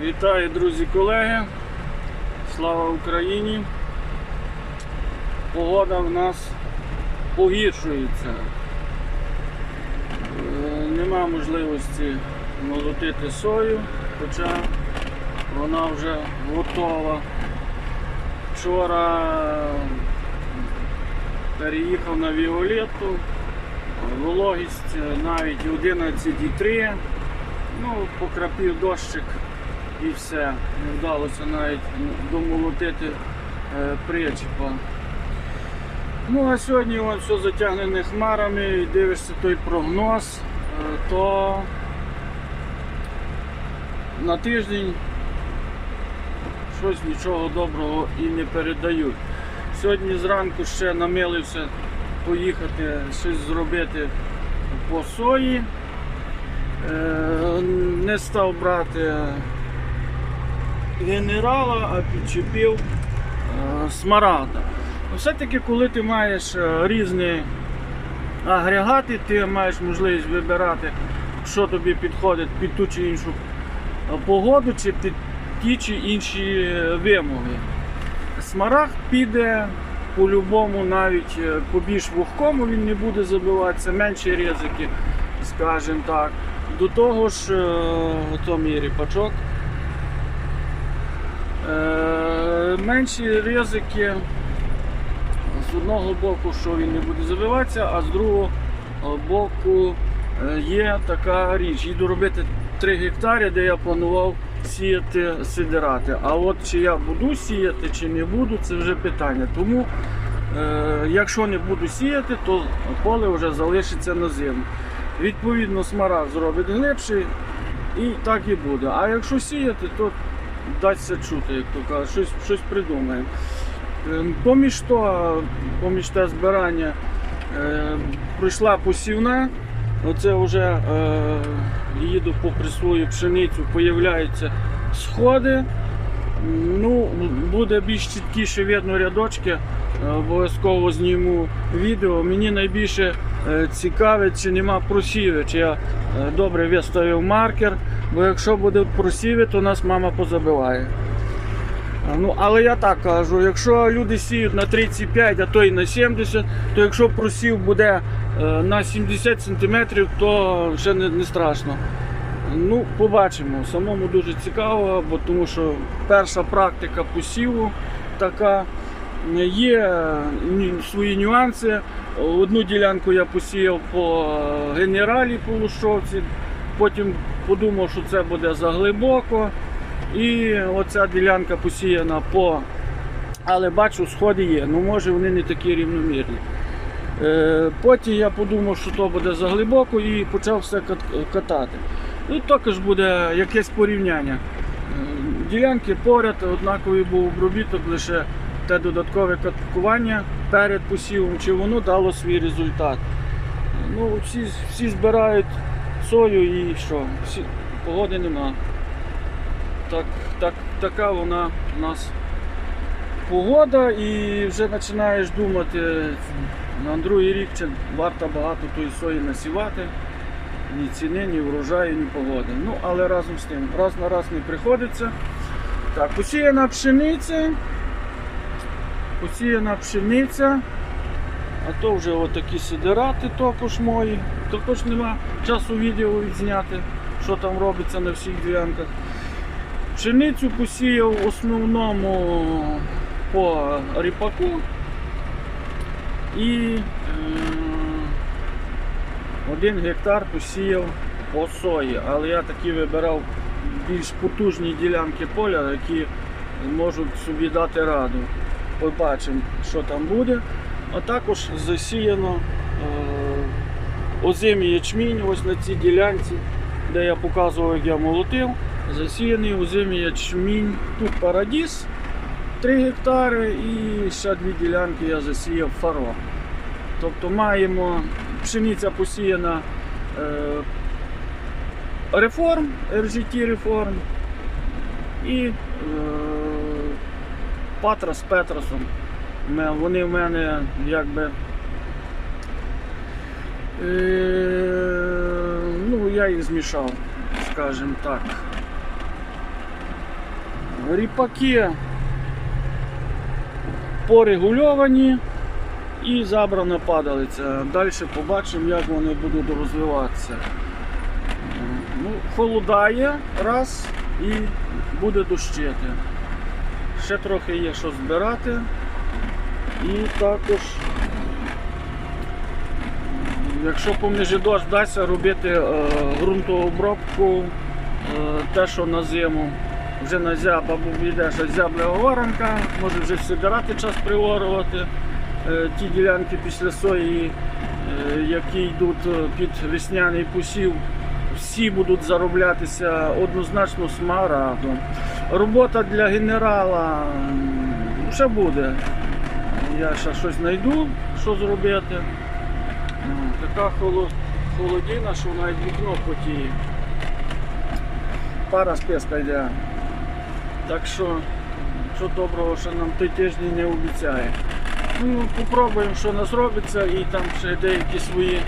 Вітаю, друзі, колеги. Слава Україні. Погода в нас погіршується. Е, Нема можливості молотити сою, хоча вона вже готова. Вчора переїхав на Віолетту, вологість навіть 11,3. Ну, покрапів дощик і все. Не вдалося навіть домолотити е, причіпа. Ну а сьогодні вон все затягнене хмарами і дивишся той прогноз, е, то на тиждень щось нічого доброго і не передають. Сьогодні зранку ще намилився поїхати щось зробити по сої. Е, Не став брати генерала, а підчепив е, смарагда. Все-таки, коли ти маєш е, різні агрегати, ти маєш можливість вибирати, що тобі підходить під ту чи іншу погоду, чи під ті чи інші вимоги. Смарагд піде по-любому, навіть е, по більш вогкому він не буде забиватися, менші ризики, скажімо так. До того ж, то мій ріпачок. Е, Менші ризики з одного боку, що він не буде забиватися, а з другого боку е, є така річ. Їду робити 3 гектари, де я планував сіяти сидирати. А от чи я буду сіяти, чи не буду, це вже питання. Тому, е, якщо не буду сіяти, то поле вже залишиться на зиму. Відповідно, смарагд зробить глибший і так і буде. А якщо сіяти, то дасться чути, як то кажуть, щось, щось придумаємо. Ем, Поміж того, поміж те збирання е, пройшла посівна. Оце вже е, їду попри свою пшеницю, появляються сходи. Ну, буде більш чіткіше видно рядочки. Е, Обов'язково зніму відео. Мені найбільше цікавить, чи нема просівів, чи я е, добре виставив маркер, бо якщо буде просіви, то нас мама позабиває. Ну, але я так кажу, якщо люди сіють на 35, а то й на 70, то якщо просів буде е, на 70 см, то ще не, не страшно. Ну, побачимо. Самому дуже цікаво, бо тому що перша практика посіву така. Є е, свої нюанси. Одну ділянку я посіяв по е, генералі по Лущовці, потім подумав, що це буде заглибоко. І оця ділянка посіяна по. Але бачу, сходи є. Ну може вони не такі рівномірні. Е, Потім я подумав, що то буде заглибоко і почав все катати. Ну, також буде якесь порівняння. Ділянки поряд, однаковий був обробіток, лише те додаткове каткування перед посівом, чи воно дало свій результат. Ну, всі, всі збирають сою і що? Всі, погоди нема. Так, так, така вона у нас погода і вже починаєш думати на другий рік, чи варто багато тої сої насівати. Ні ціни, ні врожаю, ні погоди. Ну, але разом з тим, раз на раз не приходиться. Так, посіяна пшениця. Посіяна пшениця. А то вже отакі сидирати також мої. Також нема часу відео відзняти, що там робиться на всіх ділянках. Пшеницю посіяв в основному по ріпаку і е, один гектар посіяв по сої, але я такі вибирав більш потужні ділянки поля, які можуть собі дати раду. Побачимо, що там буде. А також засіяно е, озимий ячмінь ось на цій ділянці, де я показував, як я молотив. Засіяний озимий ячмінь. Тут парадіс 3 гектари і ще дві ділянки я засіяв фаро. Тобто маємо пшениця посіяна е, реформ, RGT реформ і е, Патра з Петросом. Вони в мене якби. Е, ну, я їх змішав, скажімо так. Ріпаки порегульовані і забрана падалиця. Далі побачимо, як вони будуть розвиватися. Ну, холодає раз і буде дощити. Ще трохи є що збирати. І також, якщо поміж дощ вдасться робити е, ґрунтообробку, е, те, що на зиму, вже на зяб або йде ще зяблева варанка, може вже сидирати час приворувати е, ті ділянки після сої, е, які йдуть е, під весняний посів. Всі будуть зароблятися однозначно смарагдом. Робота для генерала ще буде. Я ще щось знайду, що зробити. Така холо- холодина, що навіть вікно потіє. Пара спеска йде. Так що, що доброго, що нам той тиждень не обіцяє. Ну, попробуємо, що нас робиться, і там ще деякі свої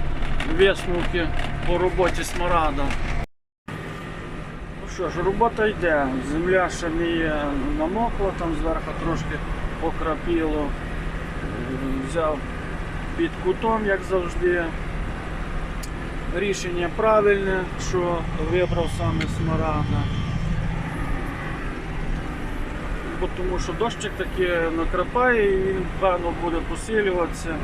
висновки по роботі смарада. Ну що ж, робота йде. Земля ще не намокла, там зверху трошки покрапіло. Взяв під кутом, як завжди. Рішення правильне, що вибрав саме смарагда. Бо тому що дощик таки накрапає і він певно буде посилюватися.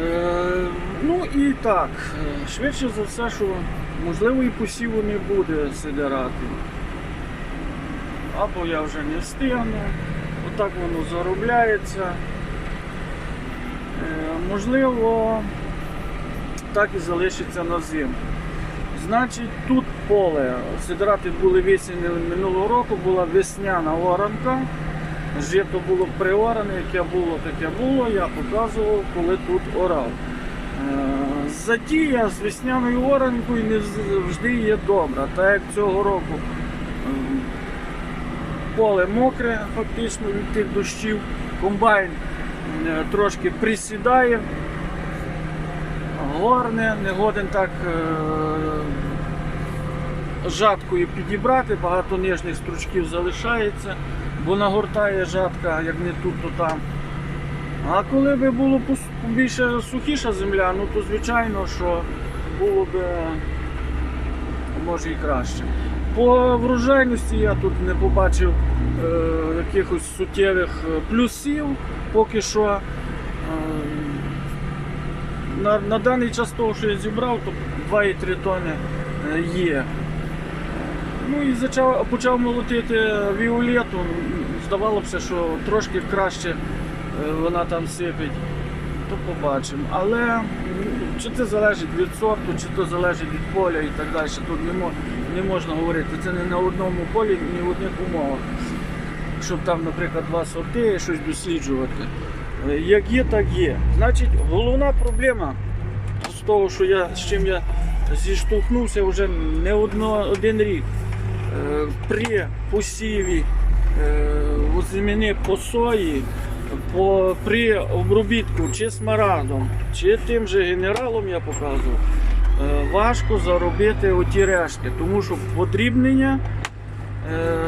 Е, ну і так, е, швидше за все, що можливо і посіву не буде сидирати. Або я вже не встигну, отак воно заробляється. Е, можливо, так і залишиться на зиму. Значить, тут поле. Сидирати були весені минулого року, була весняна оранка. Жито було приоране, яке було, таке було. Я показував, коли тут орав. Затія з весняною оранкою не завжди є добра. Так як цього року поле мокре, фактично від тих дощів, комбайн е, трошки присідає, горне, не годен так е, жаткою підібрати, багато нижніх стручків залишається, бо нагортає жатка, як не тут, то там. А коли би було більше сухіша земля, ну то звичайно, що було б може і краще. По врожайності я тут не побачив е, якихось суттєвих е, плюсів поки що. Е, на, на даний час того, що я зібрав, то 2,3 тони е, є. Ну і почав, почав молотити віолету. Здавалося, що трошки краще вона там сипить, то побачимо. Але чи це залежить від сорту, чи то залежить від поля і так далі, тут не, мо- не можна говорити. Це не на одному полі, ні в одних умовах. Щоб там, наприклад, два сорти щось досліджувати. Е, Як є, так є. Значить, головна проблема з того, що я, з чим я зіштовхнувся вже не одно, один рік. Е, При посіві е, озимини по сої, по, при обробітку чи смарагдом, чи тим же генералом я показував, е, важко заробити оті рештки, тому що подрібнення е,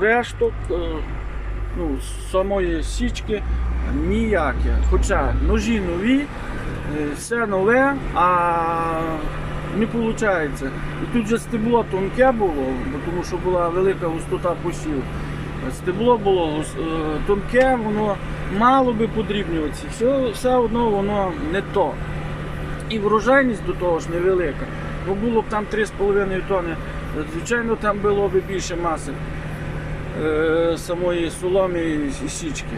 решток е, ну, самої січки ніяке. Хоча ножі нові, все нове, а не виходить. І тут же стебло тонке було, тому що була велика густота посів. Стебло було е, тонке, воно мало би подрібнюватися. Все, все одно воно не то. І врожайність до того ж невелика. Бо було б там 3,5 тонни, звичайно, там було б більше маси е, самої соломи і січки.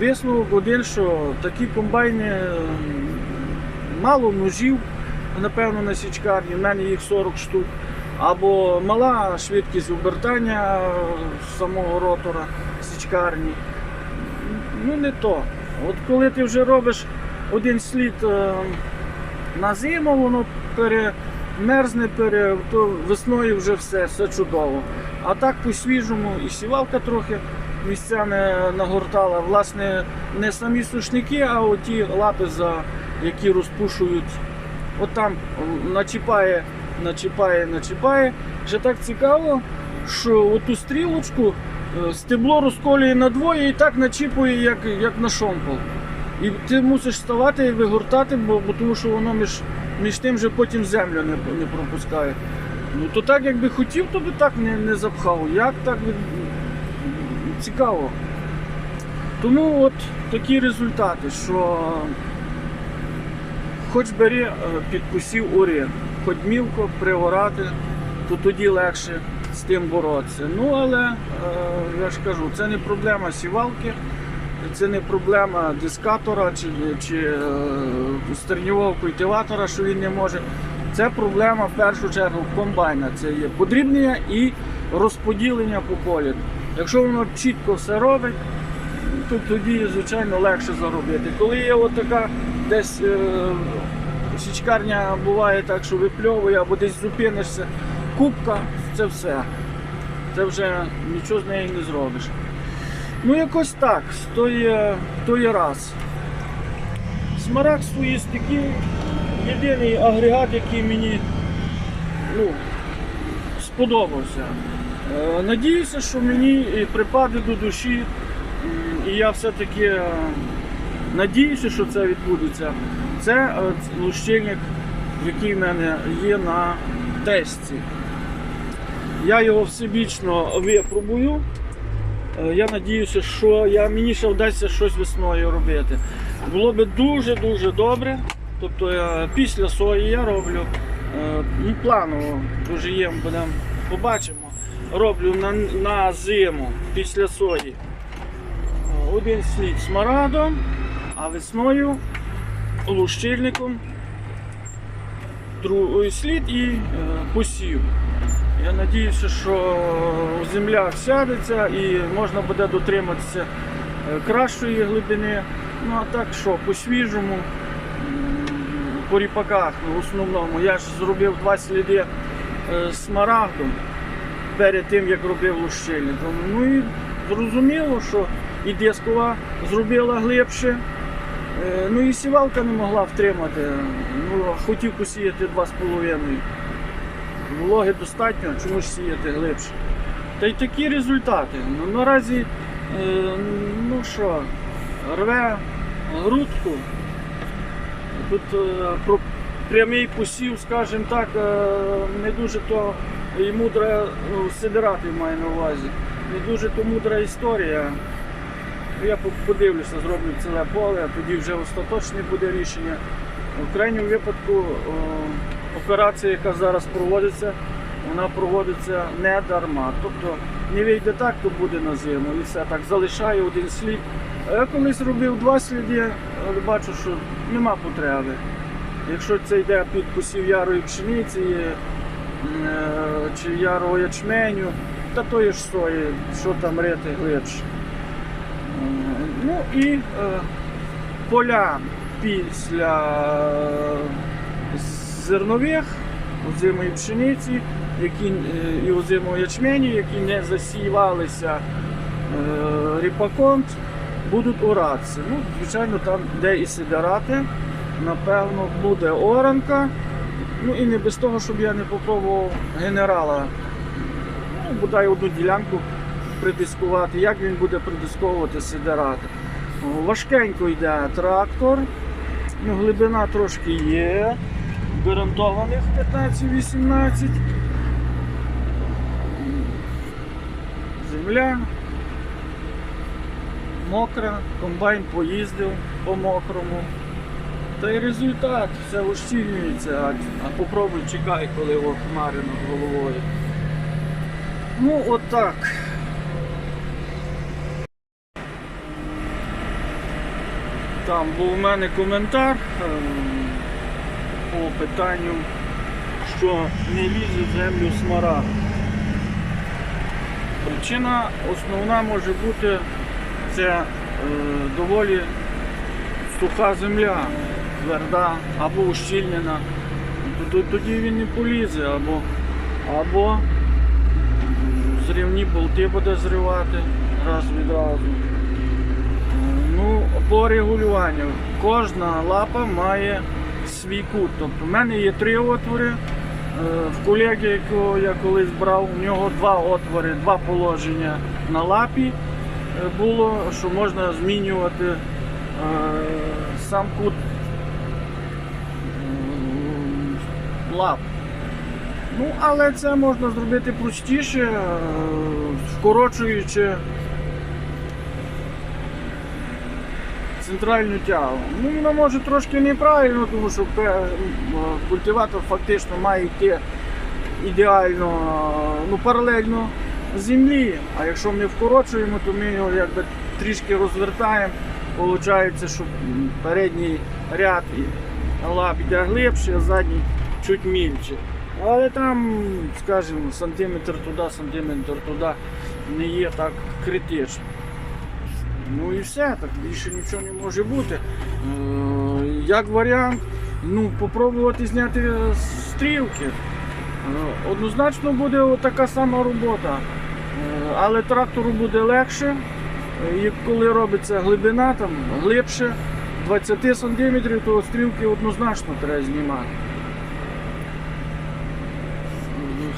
Висновок один, що такі комбайни е, мало ножів, напевно, на січкарні, в мене їх 40 штук. Або мала швидкість обертання е, самого ротора січкарні. Ну не то. От коли ти вже робиш один слід е, на зиму, воно перемерзне, пере, то весною вже все, все чудово. А так по-свіжому і сівалка трохи місцями нагортала. Власне, не самі сушники, а оті лапи, за які розпушують. От там начіпає, начіпає, начіпає. Вже так цікаво. що оту стрілочку е, стебло розколює надвоє і так начіпує, як, як на шомпол. І ти мусиш ставати і вигортати, бо, бо тому що воно між, між тим же потім землю не, не пропускає. Ну то так, якби хотів, то би так не, не запхав. Як так цікаво. Тому от такі результати, що хоч бери е, під посів ури, хоч мілко приорати, то тоді легше з тим боротися. Ну але е, я ж кажу, це не проблема сівалки, це не проблема дискатора чи, чи е, стерньового культиватора, що він не може. Це проблема в першу чергу комбайна. Це є подрібнення і розподілення по полі. Якщо воно чітко все робить, то тоді, звичайно, легше заробити. Коли є от така десь е, січкарня буває так, що випльовує або десь зупинишся, кубка це все. Це вже нічого з нею не зробиш. Ну, якось так, то є, то є раз. Смарагд свої стики єдиний агрегат, який мені ну, сподобався. Е, Надіюся, що мені припаде до душі, і я все-таки е, надіюся, що це відбудеться. Це е, лущильник, який в мене є на тесті. Я його всебічно випробую. Е, Я надіюся, що я, мені ще вдасться щось весною робити. Було би дуже-дуже добре. Тобто е, після сої я роблю ну, планово, дуже є, будемо побачимо. Роблю на, на зиму після сої. Один слід смарадом, а весною лущильником, другий слід і е, посів. Я надіюся, що земля сядеться і можна буде дотриматися е, кращої глибини. Ну а так що, по свіжому, по ріпаках ну, в основному. Я ж зробив два сліди е, смарагдом перед тим, як робив лущильником. Ну і зрозуміло, що і дискова зробила глибше. Е, Ну і сівалка не могла втримати. Ну, хотів посіяти 2,5. Вологи достатньо, чому ж сіяти глибше. Та й такі результати. Ну, наразі, е, ну що, рве грудку. Тут е, про прямий посів, скажімо так, не дуже то і мудра ну, сидирати маю на увазі. Не дуже то мудра історія. Я подивлюся, зроблю ціле поле, а тоді вже остаточне буде рішення. В крайньому випадку операція, яка зараз проводиться, вона проводиться не дарма. Тобто не вийде так, то буде на зиму і все так залишає один слід. А я колись робив два сліди, але бачу, що нема потреби. Якщо це йде під посів ярої пшениці е, чи ярого ячменю, та то є ж сої, що там рити глибше. Ну і е, поля після зернових, озимої пшениці, які, е, і озимого ячменю, які не засівалися е, ріпаком, будуть оратися. Ну, звичайно, там, де і сидирати, напевно, буде оранка. Ну і не без того, щоб я не попробував генерала. Ну, бодай одну ділянку придискувати, як він буде придисковувати сидирати. Важкенько йде трактор, ну, глибина трошки є, гарантованих 15-18. Земля. Мокра, комбайн поїздив по мокрому. Та й результат, все ущільнюється, а, попробуй чекай, коли о, хмари над головою. Ну, от так. Там був у мене коментар ем, по питанню, що не лізе в землю смарагд. Причина основна може бути це е, доволі суха земля, тверда або ущільнена. Тоді він не полізе, або, або зрівні болти буде зривати раз відразу. По регулюванню. Кожна лапа має свій кут. Тобто в мене є три отвори, в колеги, якого я колись брав, у нього два отвори, два положення на лапі е, було, що можна змінювати е, сам кут лап. Ну, але це можна зробити простіше, е, центральну тягу. Ну, воно може трошки неправильно, тому що культиватор фактично має йти ідеально е, ну, паралельно землі. А якщо ми вкорочуємо, то ми його якби трішки розвертаємо. Получається, що передній ряд лап йде глибше, а задній чуть мільче. Але там, скажімо, сантиметр туди, сантиметр туди не є так критично. Ну і все, так більше нічого не може бути. Е, Як варіант, ну, попробувати зняти стрілки. Е, Однозначно буде така сама робота, Е, але трактору буде легше. Коли робиться глибина, там глибше 20 см, то стрілки однозначно треба знімати.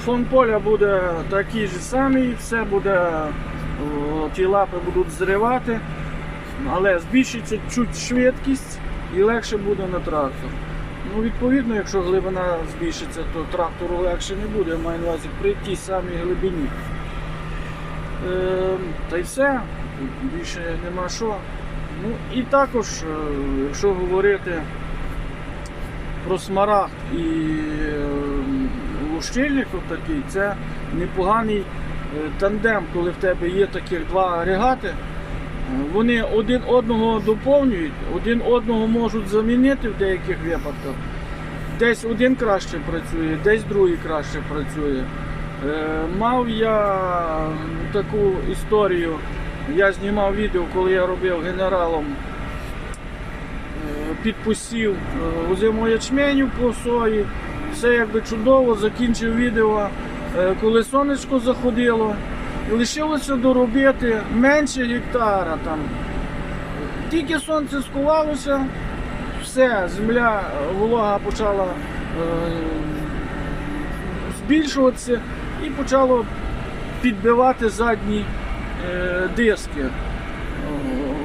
Фон поля буде такий же самий, все буде, ті лапи будуть зривати, але збільшиться чуть швидкість і легше буде на трактор. Ну, відповідно, якщо глибина збільшиться, то трактору легше не буде, маю на увазі при тій самій глибині. Е, та й все, більше нема що. Ну і також, е, якщо говорити про смарагд і е, лущильник такий, це непоганий тандем, коли в тебе є таких два агрегати. Е, Вони один одного доповнюють, один одного можуть замінити в деяких випадках. Десь один краще працює, десь другий краще працює. Е, Мав я таку історію. Я знімав відео, коли я робив генералом е, під посів е, ячменю по сої. Все якби чудово, закінчив відео, е, коли сонечко заходило. Лишилося доробити менше гектара. Там. Тільки сонце скувалося, все, земля е, волога почала е, збільшуватися і почало підбивати задні е, диски.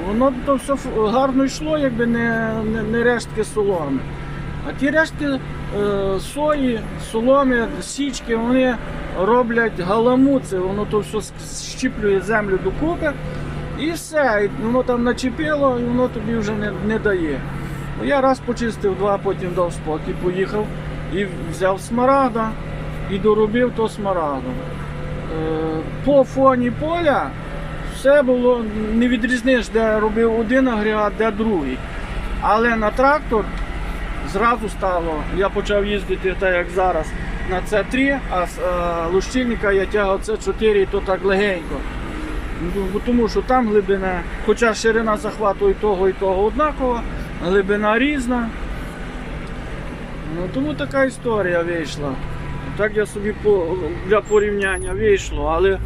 Воно то все гарно йшло, якби не, не, не рештки соломи. А ті рештки е, сої, соломи, січки, вони роблять галамуци, воно то все щіплює землю докупи і все. Воно там начепило, і воно тобі вже не, не дає. Ну, Я раз почистив, два, потім дав спокій, поїхав і взяв смарагда і доробив то смарагдом. Е, По фоні поля все було, не відрізниш, де робив один агрегат, де другий. Але на трактор зразу стало, я почав їздити так як зараз на С3, а з е, лущильника я тягав С4 і то так легенько. Ну, Тому що там глибина, хоча ширина захвату і того, і того однакова, глибина різна. Ну, тому така історія вийшла. Так я собі по, для порівняння вийшло, але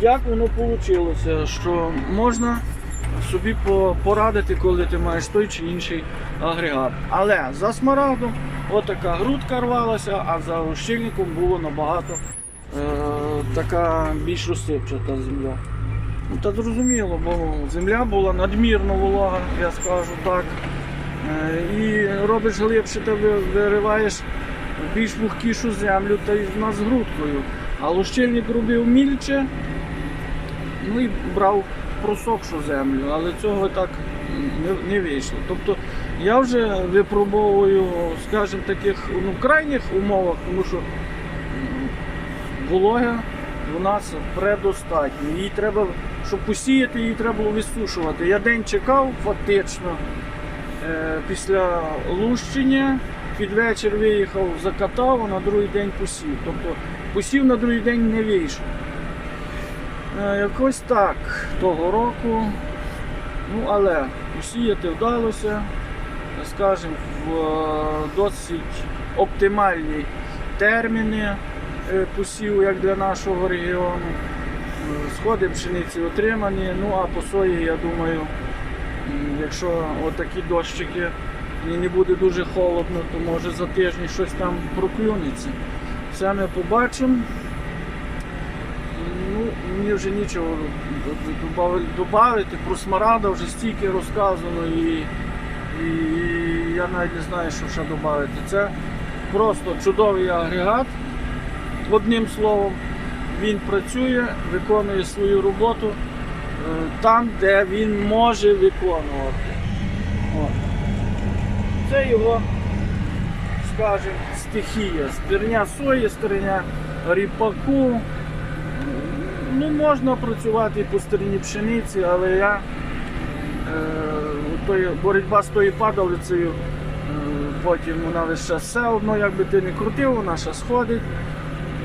як воно вийшло, що можна собі порадити, коли ти маєш той чи інший агрегат. Але за смарагдом отака грудка рвалася, а за ощільником було набагато е, така більш розсипчата земля. Ну, та зрозуміло, бо земля була надмірно волога, я скажу так. Е, І робиш глибше, ти вириваєш більш вухкішу землю та й з грудкою. А лущильник робив мільче, ну і брав просохшу землю, але цього так не, не вийшло. Тобто я вже випробовую, скажімо, таких ну, крайніх умовах, тому що волога у нас предостатньо. Її треба, щоб посіяти, її треба було висушувати. Я день чекав фактично е, після лущення. Під вечір виїхав, закатав, а на другий день посів. Тобто посів на другий день не вийшов. Е, Якось так того року. Ну, але посіяти вдалося, скажімо, в е, досить оптимальні терміни е, посіву, як для нашого регіону. Сходи пшениці отримані, ну а по сої, я думаю, якщо отакі дощики і не буде дуже холодно, то може за тиждень щось там проклюнеться. Все ми побачимо. Мені вже нічого додати. Про смарада вже стільки розказано і, і я навіть не знаю, що ще додати. Це просто чудовий агрегат. Одним словом, він працює, виконує свою роботу е, там, де він може виконувати. От. Це його, скажімо, стихія. Стерня сої, стерня ріпаку. Ну, можна працювати по стерні пшениці, але я е, боротьба з тою падалицею, е, потім вона лише все одно, як би ти не крутив, вона ще сходить.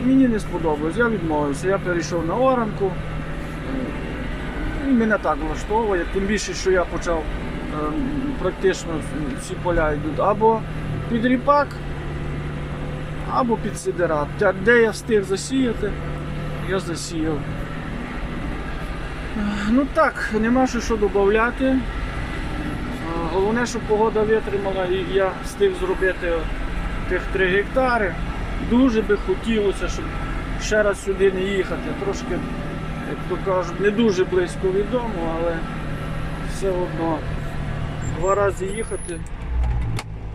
Мені не сподобалось, я відмовився. Я перейшов на оранку. І мене так влаштовує, тим більше, що я почав е, практично всі поля йдуть або під ріпак, або під сидерат. Де я встиг засіяти, я засіяв. Ну так, нема що що додати. Е, Головне, щоб погода витримала і я встиг зробити тих 3 гектари. Дуже би хотілося, щоб ще раз сюди не їхати. Трошки, як то кажуть, не дуже близько від дому, але все одно два рази їхати,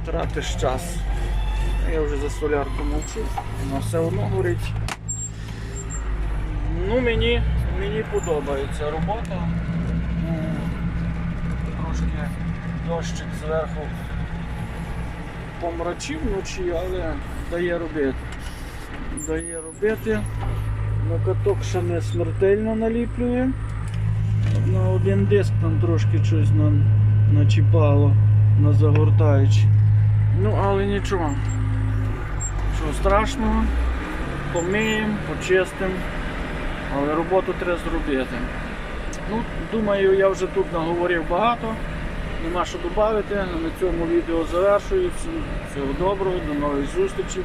тратиш час. Я вже за солярку мовчу, вона все одно горить. Ну, мені, мені подобається робота. Трошки дощик зверху помрачив вночі, але дає робити. Дає робити. На каток ще не смертельно наліплює. На один диск там трошки щось нам начіпало на загортаючи. Ну, але нічого. Що страшного, помиємо, почистимо, але роботу треба зробити. Ну, думаю, я вже тут наговорив багато. Нема що додати. На цьому відео завершую. Всього доброго, до нових зустрічей.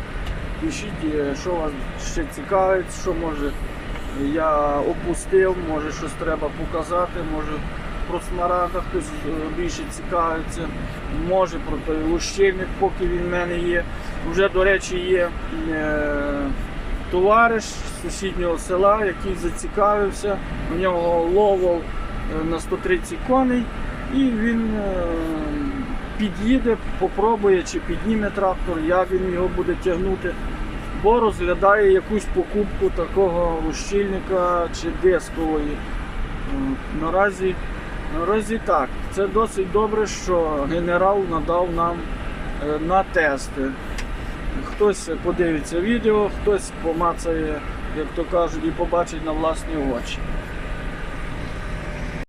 Пишіть, е, що вас ще цікавить, що може я опустив, може щось треба показати, може про смарагда хтось е, більше цікавиться, може про той лущильник, поки він в мене є. Вже, до речі, є е, товариш з сусіднього села, який зацікавився. У нього ловол е, на 130 коней. І він е, під'їде, попробує, чи підніме трактор, як він його буде тягнути, бо розглядає якусь покупку такого лущильника чи дискової. Е, Наразі, наразі так. Це досить добре, що генерал надав нам на тести. Хтось подивиться відео, хтось помацає, як то кажуть, і побачить на власні очі.